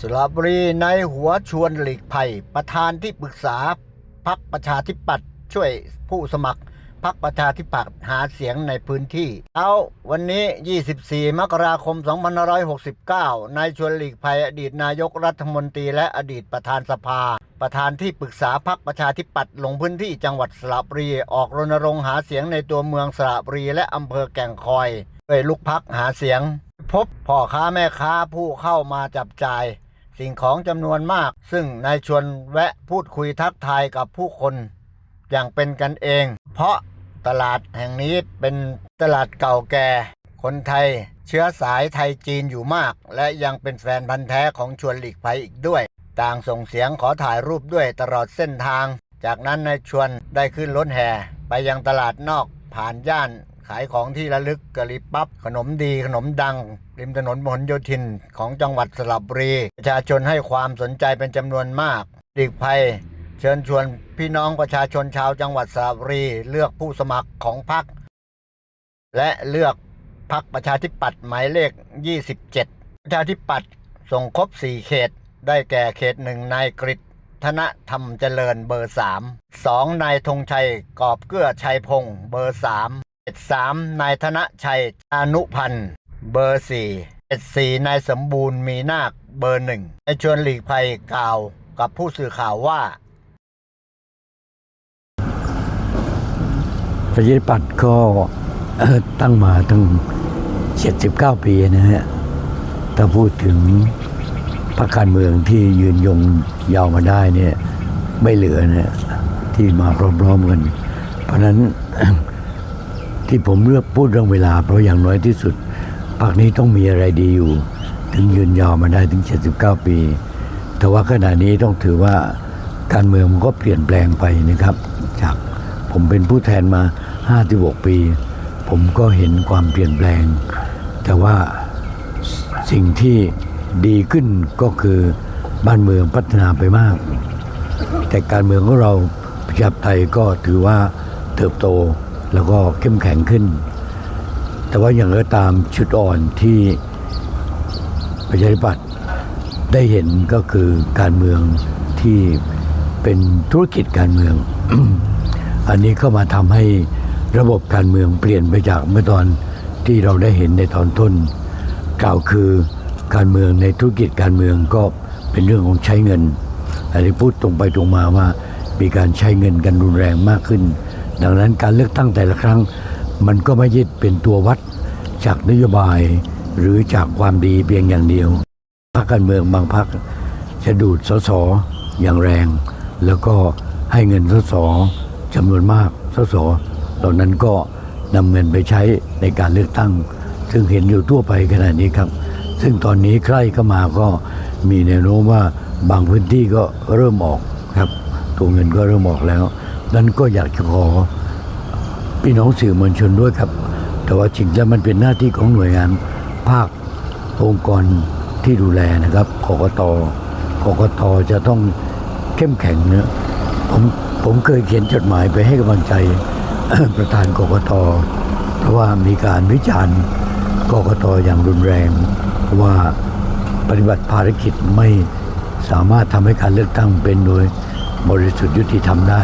สระบุรีในหัวชวนหลีกภัย ประธานที่ปรึกษาพักประชาธิปัตย์ช่วยผู้สมัครพักประชาธิปัตย์หาเสียงในพื้นที่เอาวันนี้ 24 มกราคม 2569 นายชวนหลีกภัยอดีตนายกรัฐมนตรีและอดีตประธานสภา ประธานที่ปรึกษาพักประชาธิปัตย์ลงพื้นที่จังหวัดสระบุรี ออกรณรงค์หาเสียงในตัวเมืองสระบุรีและอำเภอแก่งคอยด้วยลูกพักหาเสียง พบพ่อค้าแม่ค้าผู้เข้ามาจับจ่าย สิ่งของจำนวนมาก ซึ่งนายชวนแวะพูดคุยทักทายกับผู้คน อย่างเป็นกันเอง เพราะตลาดแห่งนี้เป็นตลาดเก่าแก่ คนไทยเชื้อสายไทยจีนอยู่มาก และยังเป็นแฟนพันธ์แท้ของชวนหลีกภัยอีกด้วย ต่างส่งเสียงขอถ่ายรูปด้วยตลอดเส้นทาง จากนั้นนายชวนได้ขึ้นรถแห่ ไปยังตลาดนอกผ่านย่าน ขายของที่ระลึกกะหรี่ปั๊บขนมดีขนมดัง ริมถนนพหลโยธินของจังหวัดสระบุรี ประชาชนให้ความสนใจเป็นจำนวนมากหลีกภัย เชิญชวนพี่น้องประชาชนชาวจังหวัดสระบุรี เลือกผู้สมัครของพรรคและเลือกพรรคประชาธิปัตย์หมายเลข 27 ประชาธิปัตย์ส่งครบ 4 เขต ได้แก่เขตหนึ่งนายกฤษธนธรรมเจริญเบอร์ 3 2 นายธงชัยกอบเกื้อชัยพงศ์เบอร์ 3 3นายธนชัยอนุพันธ์เบอร์4 74นายสมบูรณ์มีนาคเบอร์หนึ่งในชวนหลีกภัยกล่าวกับผู้สื่อข่าวว่าประชาธิปัตย์ก็ตั้งมาตั้ง 79 ปีนะฮะ ถ้าพูดถึงพรรคการเมืองที่ยืนยงยาวมาได้เนี่ย ไม่เหลือนะที่มาพร้อมๆกัน เพราะนั้น ที่ผมเลือกพูดเรื่องเวลา เพราะอย่างน้อยที่สุดพรรคนี้ต้องมีอะไรดีอยู่ ถึงยืนยาวมาได้ถึง 79 ปี แต่ว่าขณะนี้ต้องถือว่าการเมืองมันก็เปลี่ยนแปลงไปนะครับ จากผมเป็นผู้แทนมา 56 ปี ผมก็เห็นความเปลี่ยนแปลง แต่ว่าสิ่งที่ดีขึ้นก็คือบ้านเมืองพัฒนาไปมาก แต่การเมืองของเราประชาธิปไตยก็ถือว่าเติบโต แล้วก็เข้มแข็งขึ้น แต่ว่าอย่างไรตามชุดอ่อนที่ประชาธิปัตย์ได้เห็นก็คือการเมืองที่เป็นธุรกิจการเมือง อันนี้ก็มาทำให้ระบบการเมืองเปลี่ยนไปจากเมื่อตอนที่เราได้เห็นในตอนต้น กล่าวคือการเมืองในธุรกิจการเมืองก็เป็นเรื่องของใช้เงินอันนี้พูดตรงไปตรงมาว่ามีการใช้เงินกันรุนแรงมากขึ้น ดังนั้นการเลือกตั้งแต่ละครั้ง มันก็ไม่ยึดเป็นตัววัดจากนโยบายหรือจากความดีเพียงอย่างเดียวพรรคการเมืองบางพรรคจะดูดสสอย่างแรง แล้วก็ให้เงินสสจำนวนมากสสเหล่านั้นก็นำเงินไปใช้ในการเลือกตั้ง ซึ่งเห็นอยู่ทั่วไปขณะนี้ครับ ซึ่งตอนนี้ใกล้เข้ามาก็มีแนวโน้มว่าบางพื้นที่ก็เริ่มออกครับ ตัวเงินก็เริ่มออกแล้ว นั้นก็อยากจะขอพี่น้องสื่อมวลชนด้วยครับ แต่ว่าจริงแล้วมันเป็นหน้าที่ของหน่วยงานภาคองค์กรที่ดูแลนะครับกกตกกตจะต้องเข้มแข็งเนะผมผมเคยเขียนจดหมายไปให้กำลังใจประธานกกตเพราะว่ามีการวิจารณ์กกตอย่างรุนแรง ว่าปฏิบัติภารกิจไม่สามารถทำให้การเลือกตั้งเป็นโดยบริสุทธิ์ยุติธรรมได้